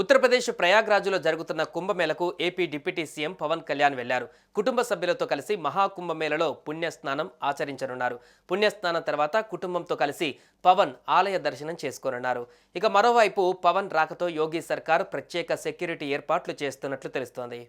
ఉత్తరప్రదేశ్ ప్రయాగ్రాజ్లో జరుగుతున్న కుంభమేళకు AP deputy CM Pawan Kalyan వెళ్ళారు. కుటుంబ సభ్యులతో కలిసి మహాకుంభమేళలో పుణ్యస్నానం ఆచరించనున్నారు. పుణ్యస్నానం తర్వాత కుటుంబంతో కలిసి పవన్ ఆలయ దర్శనం చేసుకోనున్నారు. ఇక మరోవైపు పవన్ రాకతో యోగి సర్కార్ ప్రత్యేక సెక్యూరిటీ ఏర్పాట్లు చేస్తున్నట్లు తెలుస్తోంది.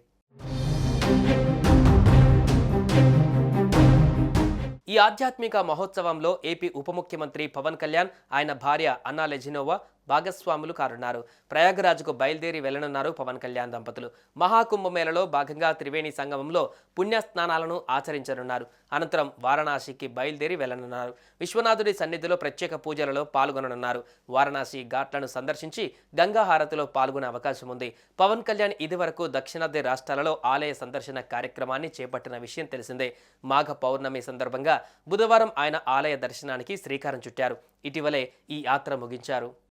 ఈ ఆధ్యాత్మిక మహోత్సవంలో ఏపీ ఉప ముఖ్యమంత్రి పవన్ కళ్యాణ్ ఆయన భార్య అన్నా లెజినోవా భాగస్వాములు కానున్నారు. ప్రయాగరాజ్కు బయలుదేరి వెళ్ళనున్నారు పవన్ కళ్యాణ్ దంపతులు. మహాకుంభమేళలో భాగంగా త్రివేణి సంగమంలో పుణ్య స్నానాలను ఆచరించనున్నారు. అనంతరం వారణాసికి బయలుదేరి వెళ్ళనున్నారు విశ్వనాథుడి సన్నిధిలో ప్రత్యేక పూజలలో పాల్గొననున్నారు. వారణాసి ఘాట్లను సందర్శించి గంగా హారతిలో పాల్గొనే అవకాశం ఉంది. పవన్ కళ్యాణ్ ఇదివరకు దక్షిణాది రాష్ట్రాలలో ఆలయ సందర్శన కార్యక్రమాన్ని చేపట్టిన విషయం తెలిసిందే. మాఘ పౌర్ణమి సందర్భంగా బుధవారం ఆయన ఆలయ దర్శనానికి శ్రీకారం చుట్టారు. ఇటీవలే ఈ యాత్ర ముగించారు.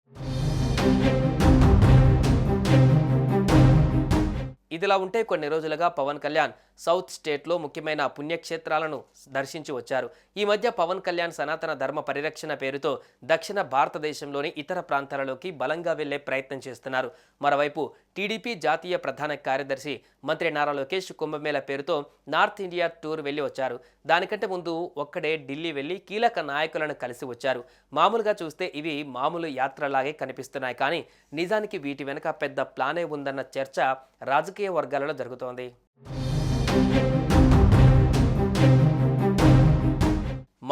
ఇదిలా ఉంటే కొన్ని రోజులుగా పవన్ కళ్యాణ్ సౌత్ స్టేట్లో ముఖ్యమైన పుణ్యక్షేత్రాలను దర్శించి వచ్చారు. ఈ మధ్య పవన్ కళ్యాణ్ సనాతన ధర్మ పరిరక్షణ పేరుతో దక్షిణ భారతదేశంలోని ఇతర ప్రాంతాలలోకి బలంగా వెళ్ళే ప్రయత్నం చేస్తున్నారు. మరోవైపు టీడీపీ జాతీయ ప్రధాన కార్యదర్శి మంత్రి నారా లోకేష్ కుంభమేళ పేరుతో నార్త్ ఇండియా టూర్ వెళ్ళి వచ్చారు. దానికంటే ముందు ఒక్కడే ఢిల్లీ వెళ్ళి కీలక నాయకులను కలిసి వచ్చారు. మామూలుగా చూస్తే ఇవి మామూలు యాత్రలాగే కనిపిస్తున్నాయి. కానీ నిజానికి వీటి వెనుక పెద్ద ప్లానే ఉందన్న చర్చ రాజకీయ వర్గాలలో జరుగుతోంది.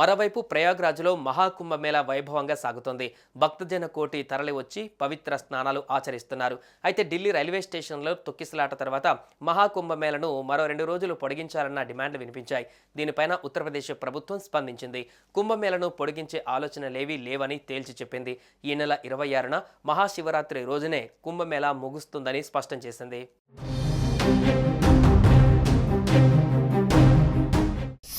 మరోవైపు ప్రయాగ్రాజ్లో మహాకుంభమేళా వైభవంగా సాగుతోంది. భక్తజన కోటి తరలి వచ్చి పవిత్ర స్నానాలు ఆచరిస్తున్నారు. అయితే ఢిల్లీ రైల్వే స్టేషన్లో తొక్కిసలాట తర్వాత మహాకుంభమేళను మరో రెండు రోజులు పొడిగించాలన్న డిమాండ్లు వినిపించాయి. దీనిపైన ఉత్తరప్రదేశ్ ప్రభుత్వం స్పందించింది. కుంభమేళను పొడిగించే ఆలోచనలేవీ లేవని తేల్చి చెప్పింది. ఈ నెల ఇరవై ఆరున మహాశివరాత్రి రోజునే కుంభమేళ ముగుస్తుందని స్పష్టం చేసింది.